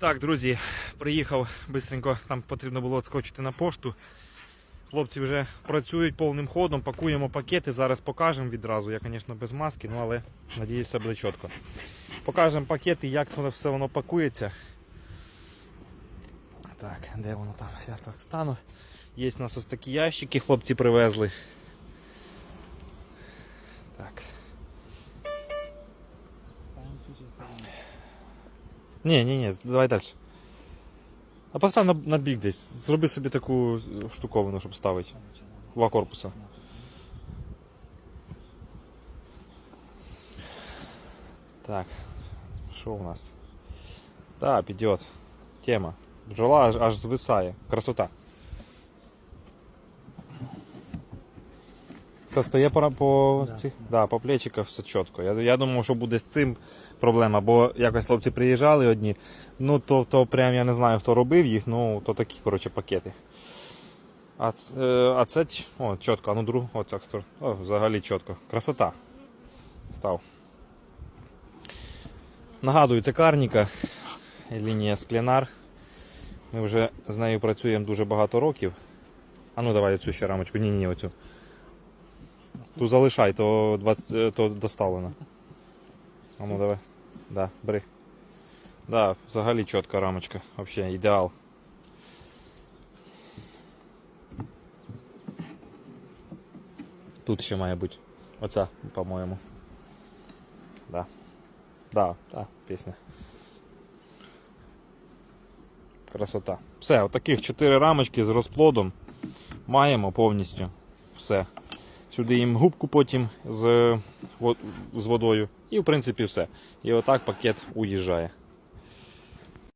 Так, друзі, приїхав бистренько, там потрібно було відскочити на пошту. Хлопці вже працюють повним ходом, пакуємо пакети. Зараз покажемо відразу. Я, звісно, без маски, ну але надіюсь, буде чітко. Покажемо пакети, як воно все воно пакується. Так, де воно там? Я так стану. Є у нас ось такі ящики, хлопці привезли. Так. Ні, ні, ні, давай далі. А постав на, на бік десь. Зроби собі таку е, штуковину, щоб ставити. Два корпуса. Так, що у нас? Да, підйот. Тема. Бджола аж, аж звисає. Красота. Все стає по, по Да. цих. Да, по плечиках все чітко. Я, я думав, що буде з цим проблема, бо якось хлопці приїжджали одні. Ну то, то прям я не знаю, хто робив їх, ну то такі, коротше, пакети. А, ц- е, а це о, чітко, а ну другу, о, ця сторону. О, взагалі чітко. Красота. Став. Нагадую, це карніка, лінія Спленар. Ми вже з нею працюємо дуже багато років. А ну давай цю ще рамочку. Ні, ні, оцю. Ту залишай, то, 20, е, то доставлено. А ну давай. Да, бери. Да, взагалі чітка рамочка. Вообще ідеал. Тут ще має бути. Оця, по-моєму. Да. Да, да, пісня. Красота. Все, отаких 4 рамочки з розплодом маємо повністю. Все. Сюди їм губку потім з, з водою. І в принципі все. І отак пакет уїжджає.